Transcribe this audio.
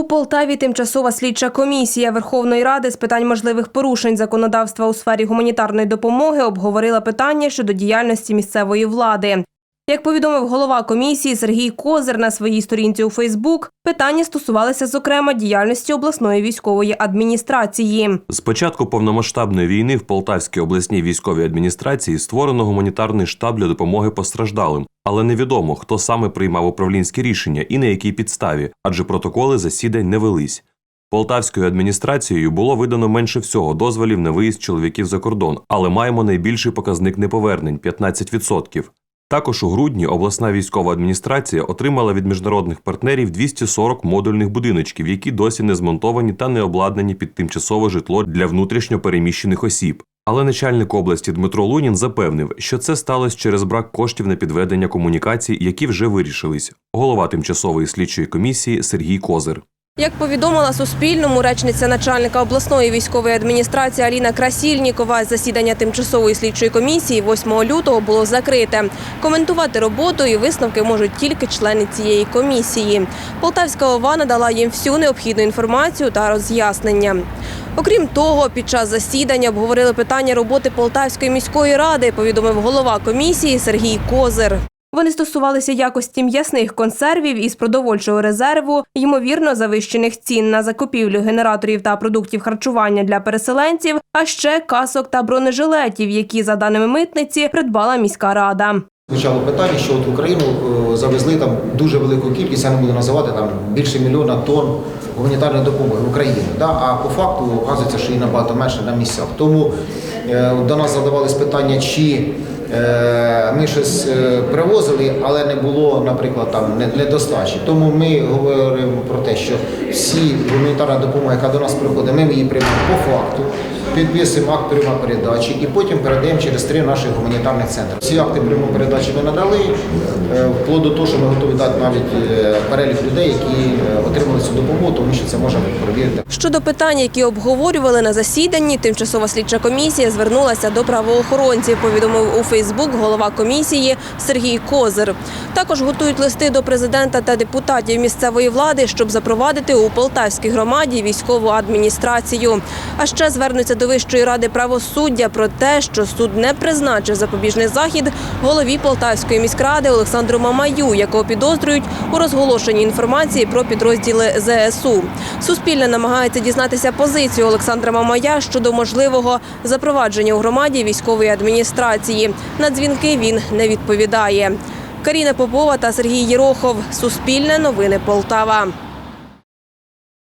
У Полтаві тимчасова слідча комісія Верховної Ради з питань можливих порушень законодавства у сфері гуманітарної допомоги обговорила питання щодо діяльності місцевої влади. Як повідомив голова комісії Сергій Козир на своїй сторінці у Фейсбук, питання стосувалися зокрема діяльності обласної військової адміністрації. З початку повномасштабної війни в Полтавській обласній військовій адміністрації створено гуманітарний штаб для допомоги постраждалим, але невідомо, хто саме приймав управлінські рішення і на якій підставі, адже протоколи засідань не велись. Полтавською адміністрацією було видано менше всього дозволів на виїзд чоловіків за кордон, але маємо найбільший показник неповернень 15%. Також у грудні обласна військова адміністрація отримала від міжнародних партнерів 240 модульних будиночків, які досі не змонтовані та не обладнані під тимчасове житло для внутрішньо переміщених осіб. Але начальник області Дмитро Лунін запевнив, що це сталося через брак коштів на підведення комунікацій, які вже вирішились. Голова тимчасової слідчої комісії Сергій Козир. Як повідомила Суспільному речниця начальника обласної військової адміністрації Аліна Красільнікова, засідання тимчасової слідчої комісії 8 лютого було закрите. Коментувати роботу і висновки можуть тільки члени цієї комісії. Полтавська ОВА надала їм всю необхідну інформацію та роз'яснення. Окрім того, під час засідання обговорили питання роботи Полтавської міської ради, повідомив голова комісії Сергій Козир. Вони стосувалися якості м'ясних консервів із продовольчого резерву, ймовірно, завищених цін на закупівлю генераторів та продуктів харчування для переселенців, а ще касок та бронежилетів, які, за даними митниці, придбала міська рада. Звучало питання, що от в Україну е, завезли там дуже велику кількість, я не буду називати там більше мільйона тонн гуманітарної допомоги в Україну. Да? А по факту вказується, що її набагато менше на місцях. Тому е, до нас задавались питання, чи ми щось е, привозили, але не було, наприклад, там не- недостачі. Тому ми говоримо про те, що всі гуманітарна допомога, яка до нас приходить, ми її приймемо по факту. Підписуємо акт прийому передачі і потім передаємо через три наших гуманітарних центри. Ці акти прийому передачі ми надали, е, вплоть до того, що ми готові дати навіть е, перелік людей, які е, отримали цю допомогу, тому що це можна перевірити. Щодо питань, які обговорювали на засіданні, тимчасова слідча комісія звернулася до правоохоронців, повідомив у Фейсбук голова комісії Сергій Козир. Також готують листи до президента та депутатів місцевої влади, щоб запровадити у Полтавській громаді військову адміністрацію. А ще звернуться до Вищої ради правосуддя про те, що суд не призначив запобіжний захід голові Полтавської міськради Олександру Мамаю, якого підозрюють у розголошенні інформації про підрозділи ЗСУ. Суспільне намагається дізнатися позицію Олександра Мамая щодо можливого запровадження у громаді військової адміністрації. На дзвінки він не відповідає. Каріна Попова та Сергій Єрохов. Суспільне новини Полтава.